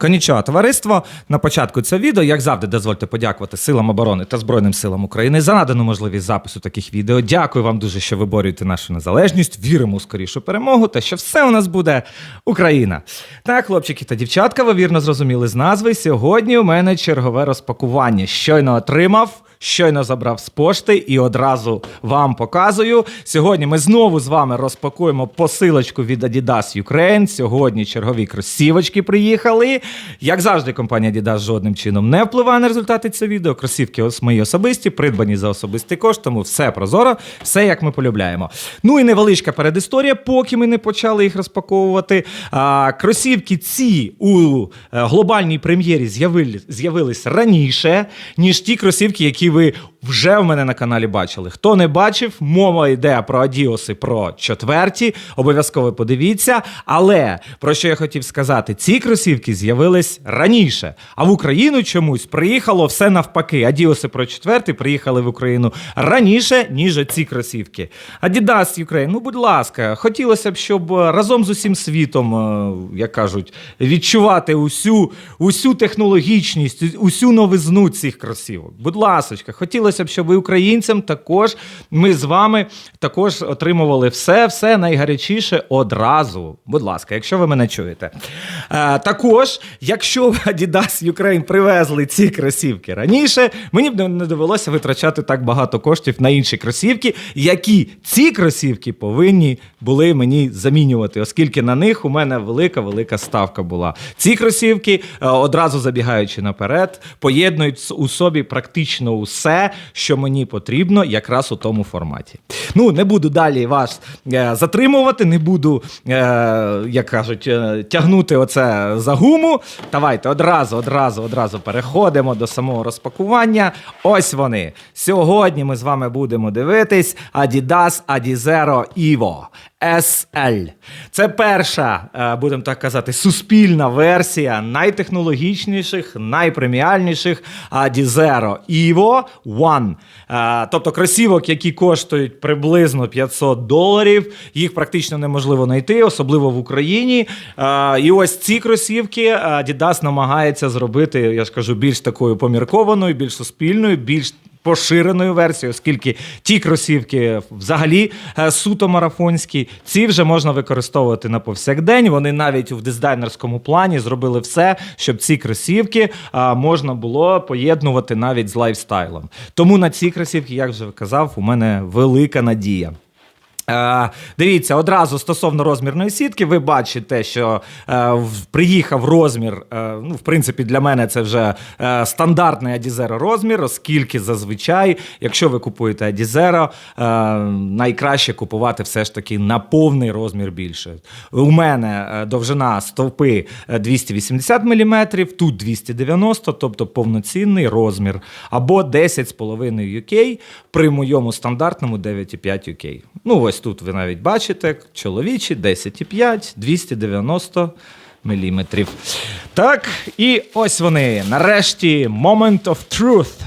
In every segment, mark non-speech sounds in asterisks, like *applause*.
Конічого товариство. На початку цього відео, як завжди, дозвольте подякувати силам оборони та Збройним силам України за надану можливість запису таких відео. Дякую вам дуже, що ви борюєте нашу незалежність. Віримо у скорішу перемогу та що все у нас буде Україна. Так, хлопчики та дівчатка, ви вірно зрозуміли з назви. Сьогодні у мене чергове розпакування. Щойно отримав. Щойно забрав з пошти і одразу вам показую. Сьогодні ми знову з вами розпакуємо посилочку від Adidas Ukraine. Сьогодні чергові кросівочки приїхали. Як завжди, компанія Adidas жодним чином не впливає на результати цього відео. Кросівки ос- мої особисті, придбані за особистий кошт, тому все прозоро, все як ми полюбляємо. Ну і невеличка передісторія, поки ми не почали їх розпаковувати. А, кросівки ці у е, глобальній прем'єрі з'явили, з'явились раніше, ніж ті кросівки, які ви вже в мене на каналі бачили. Хто не бачив, мова йде про Адіоси про четверті. Обов'язково подивіться. Але про що я хотів сказати, ці кросівки з'явились раніше, а в Україну чомусь приїхало все навпаки. Адіоси про четвертий приїхали в Україну раніше, ніж ці кросівки. Adidas Ukraine, ну будь ласка, хотілося б, щоб разом з усім світом, е, як кажуть, відчувати усю, усю технологічність, усю новизну цих кросівок. Будь ласочка, хотілося б, щоб і українцям також ми з вами також отримували все, все найгарячіше одразу. Будь ласка, якщо ви мене чуєте. Е, також, якщо Adidas Ukraine привезли ці кросівки раніше, мені б не- довелося витрачати так багато коштів на інші кросівки, які ці кросівки повинні були мені замінювати, оскільки на них у мене велика велика ставка була. Ці кросівки, е, одразу забігаючи наперед, поєднують у собі практично усе, що мені потрібно, якраз у тому форматі. Ну, не буду далі вас е, затримувати, не буду, е, як кажуть, е, тягнути оце за гуму. Давайте одразу, одразу, одразу переходимо до самого розпакування. Ось вони. Сьогодні ми з вами будемо дивитись Adidas Adizero Evo SL. Це перша, е, будемо так казати, суспільна версія найтехнологічніших, найпреміальніших Adizero Evo One. Тобто кросівок, які коштують приблизно 500 доларів. Їх практично неможливо знайти, особливо в Україні. Е, І ось ці кросівки е, Adidas намагається зробити, я ж кажу, більш такою поміркованою, більш суспільною, більш поширеною версією, оскільки ті кросівки взагалі е, суто марафонські, ці вже можна використовувати на повсякдень. Вони навіть в дизайнерському плані зробили все, щоб ці кросівки е, можна було поєднувати навіть з лайфстайлом. Тому на ці кросівки, як вже казав, у мене велика надія. Е, дивіться, одразу стосовно розмірної сітки, ви бачите, що е, приїхав розмір. Е, ну, в принципі, для мене це вже стандартний Adizero розмір, оскільки зазвичай, якщо ви купуєте е, найкраще купувати все ж таки на повний розмір більше. У мене довжина стовпи е, 280 мм, тут 290, тобто повноцінний розмір, або 10,5 UK при моєму стандартному 9,5 UK. Ну, ось тут ви навіть бачите, чоловічі 10,5, 290 міліметрів. Так, і ось вони. Нарешті Moment of Truth.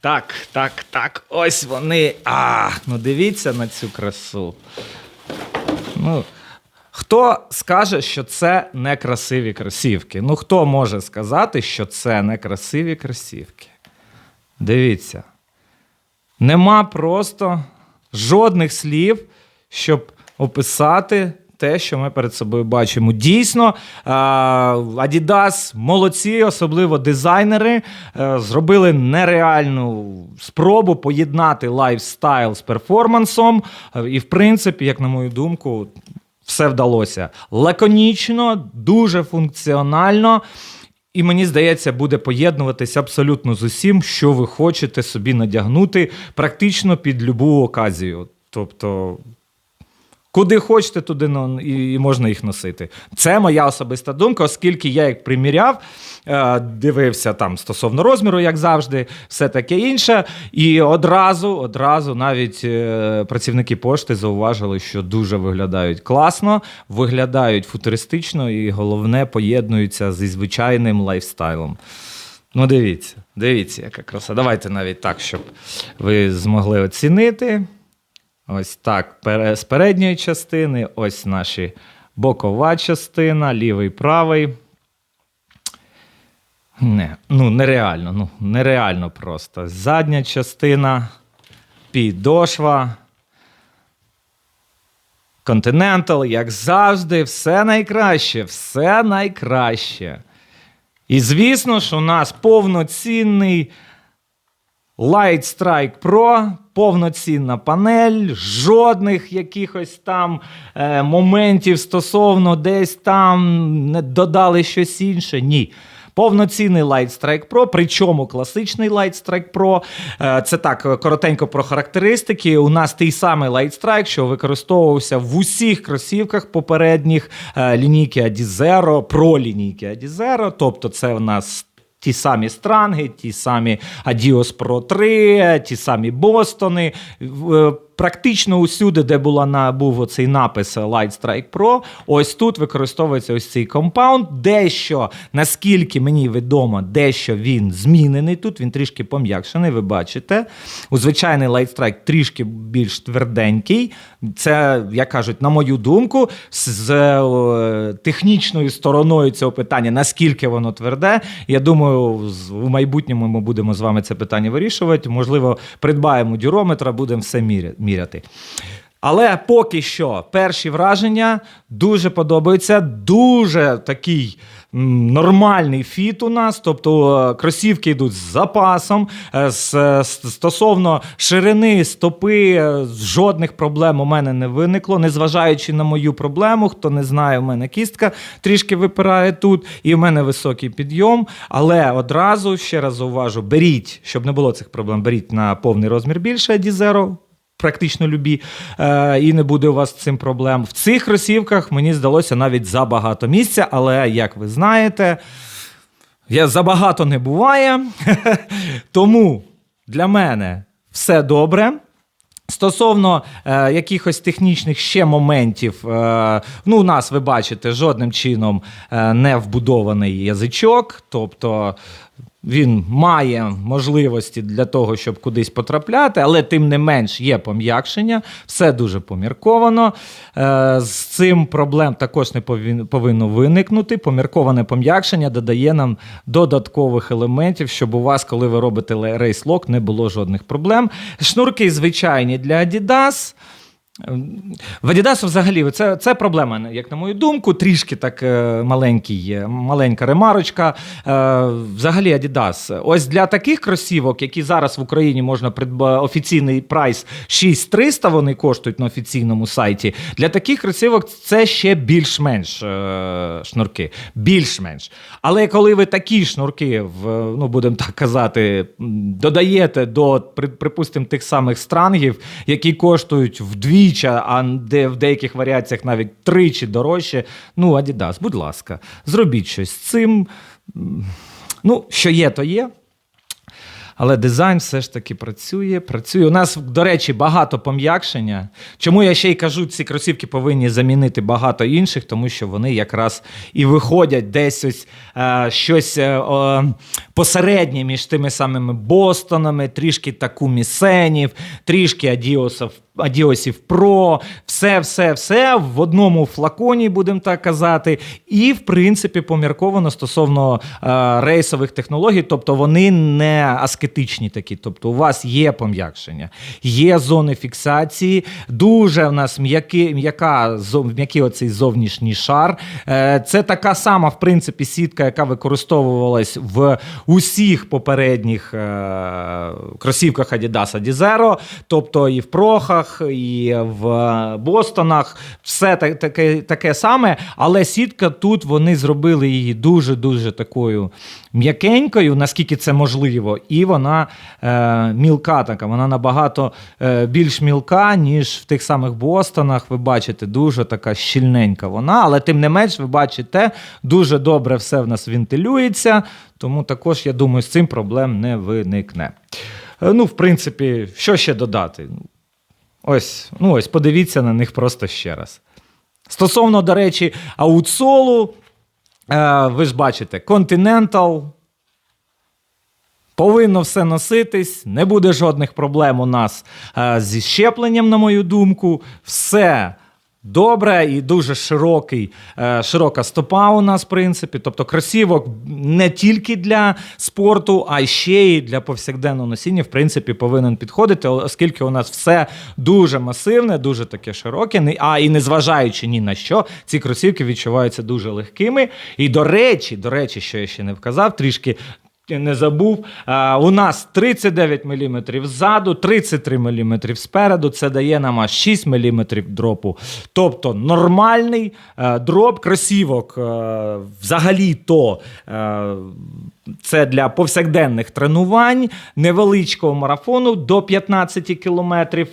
Так, так, так, ось вони. А, ну дивіться на цю красу. Ну, хто скаже, що це не красиві кросівки? Ну, хто може сказати, що це не красиві кросівки? Дивіться. Нема просто жодних слів, щоб описати те, що ми перед собою бачимо. Дійсно, е, Adidas молодці, особливо дизайнери, е, зробили нереальну спробу поєднати лайфстайл з перформансом. Е, І, в принципі, як на мою думку, все вдалося. Лаконічно, дуже функціонально. І мені здається, буде поєднуватись абсолютно з усім, що ви хочете собі надягнути, практично під любу оказію. Тобто, куди хочете, туди ну, і, можна їх носити. Це моя особиста думка, оскільки я їх приміряв, е, дивився там стосовно розміру, як завжди, все таке інше. І одразу, одразу навіть е, працівники пошти зауважили, що дуже виглядають класно, виглядають футуристично і головне поєднуються зі звичайним лайфстайлом. Ну, дивіться, дивіться, яка краса. Давайте навіть так, щоб ви змогли оцінити. Ось так, з передньої частини, ось наші бокова частина, лівий, правий. Не, ну нереально, ну нереально просто. Задня частина, підошва. Continental, як завжди, все найкраще, все найкраще. І звісно ж, у нас повноцінний Light Strike Pro, повноцінна панель, жодних якихось там е, моментів стосовно десь там не додали щось інше. Ні. Повноцінний Light Strike Pro, причому класичний Light Strike Pro. Е, Це так е, коротенько про характеристики. У нас той самий Light Strike, що використовувався в усіх кросівках попередніх е, лінійки Adizero, Pro лінійки Adizero. Тобто, це в нас Ті самі странги, ті самі Adios Pro 3, ті самі Бостони. Практично усюди, де була на, був оцей напис Light Strike Pro, ось тут використовується ось цей компаунд. Дещо, наскільки мені відомо, дещо він змінений тут, він трішки пом'якшений, ви бачите. У звичайний Light Strike трішки більш тверденький. Це, як кажуть, на мою думку, з, е, технічною стороною цього питання, наскільки воно тверде. Я думаю, у майбутньому ми будемо з вами це питання вирішувати. Можливо, придбаємо дюрометра, будемо все міря- міряти. Але поки що перші враження дуже подобаються. Дуже такий нормальний фіт у нас. Тобто е, кросівки йдуть з запасом. Е, е, Стосовно ширини стопи, жодних проблем у мене не виникло. Незважаючи на мою проблему, хто не знає, у мене кістка трішки випирає тут, і в мене високий підйом. Але одразу ще раз зауважу: беріть, щоб не було цих проблем, беріть на повний розмір більше Дізеро практично любі, е, і не буде у вас з цим проблем. В цих кросівках мені здалося навіть забагато місця, але як ви знаєте, я забагато не буває. *laughs* Тому для мене все добре. Стосовно е, якихось технічних ще моментів, е, ну, у нас ви бачите, жодним чином е, не вбудований язичок, тобто він має можливості для того, щоб кудись потрапляти, але тим не менш є пом'якшення, все дуже помірковано. Е, з цим проблем також не повинно виникнути. Помірковане пом'якшення додає нам додаткових елементів, щоб у вас, коли ви робите рейс-лок, не було жодних проблем. Шнурки звичайні для Adidas. В Adidas взагалі це, це проблема, як на мою думку, трішки так е, маленький, маленька ремарочка. Е, Взагалі Adidas. Ось для таких кросівок, які зараз в Україні можна придбати офіційний прайс 6300, вони коштують на офіційному сайті. Для таких кросівок це ще більш-менш е, шнурки. Більш-менш. Але коли ви такі шнурки, ну будемо так казати, додаєте до, припустимо, тих самих странгів, які коштують вдвічі, а де в деяких варіаціях навіть тричі дорожче. Ну, Adidas, будь ласка, зробіть щось з цим. Ну, що є, то є. Але дизайн все ж таки працює. Працює. У нас, до речі, багато пом'якшення. Чому я ще й кажу, ці кросівки повинні замінити багато інших, тому що вони якраз і виходять десь ось е, щось е, посереднє між тими самими Бостонами, трішки таку місенів, трішки Адіосів. Адіосів Pro, все, все, все в одному флаконі, будемо так казати, і в принципі помірковано стосовно е, рейсових технологій, тобто вони не аскетичні такі. Тобто, у вас є пом'якшення, є зони фіксації, дуже в нас м'які, м'яка м'який оцей зовнішній шар. Е, це така сама, в принципі, сітка, яка використовувалась в усіх попередніх е, кросівках Adidas Adizero, тобто і в прохах, і в Бостонах, все таке, таке саме. Але сітка тут вони зробили її дуже-дуже такою м'якенькою, наскільки це можливо, і вона е, мілка така, вона набагато е, більш мілка, ніж в тих самих Бостонах. Ви бачите, дуже така щільненька вона, але тим не менш, ви бачите, дуже добре все в нас вентилюється, тому також, я думаю, з цим проблем не виникне. Е, Ну, в принципі, що ще додати? Ось, ну ось, подивіться на них просто ще раз. Стосовно, до речі, аутсолу, е, ви ж бачите, Continental. Повинно все носитись, не буде жодних проблем у нас е, зі щепленням, на мою думку. Все добре і дуже широкий, е, широка стопа у нас, в принципі. Тобто кросівок не тільки для спорту, а ще й для повсякденного носіння, в принципі, повинен підходити, оскільки у нас все дуже масивне, дуже таке широке. А і незважаючи ні на що, ці кросівки відчуваються дуже легкими. І до речі, до речі, що я ще не вказав, трішки. Не забув. У нас 39 мм ззаду, 33 мм спереду. Це дає нам аж 6 мм дропу. Тобто нормальний е, дроп кросівок. Е, взагалі-то е, це для повсякденних тренувань, невеличкого марафону до 15 кілометрів.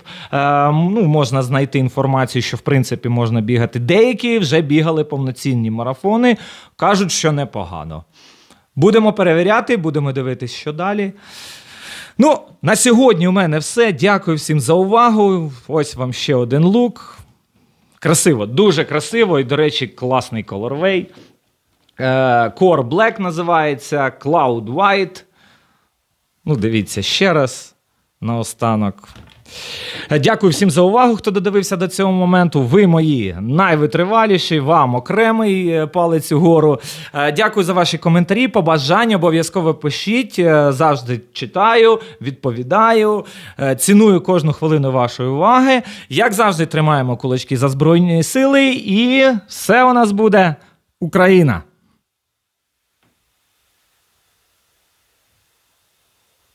Ну, можна знайти інформацію, що в принципі можна бігати. Деякі вже бігали повноцінні марафони, кажуть, що непогано. Будемо перевіряти, будемо дивитись, що далі. Ну, на сьогодні у мене все. Дякую всім за увагу. Ось вам ще один лук. Красиво, дуже красиво. І, до речі, класний колорвей. Core Black називається, Cloud White. Ну, дивіться ще раз наостанок. Е, Дякую всім за увагу, хто додивився до цього моменту. Ви мої найвитриваліші, вам окремий е, палець угору. Е, Дякую за ваші коментарі, побажання. Обов'язково пишіть. Завжди читаю, відповідаю. Ціную кожну хвилину вашої уваги. Як завжди, тримаємо кулачки за Збройні сили, і все у нас буде Україна!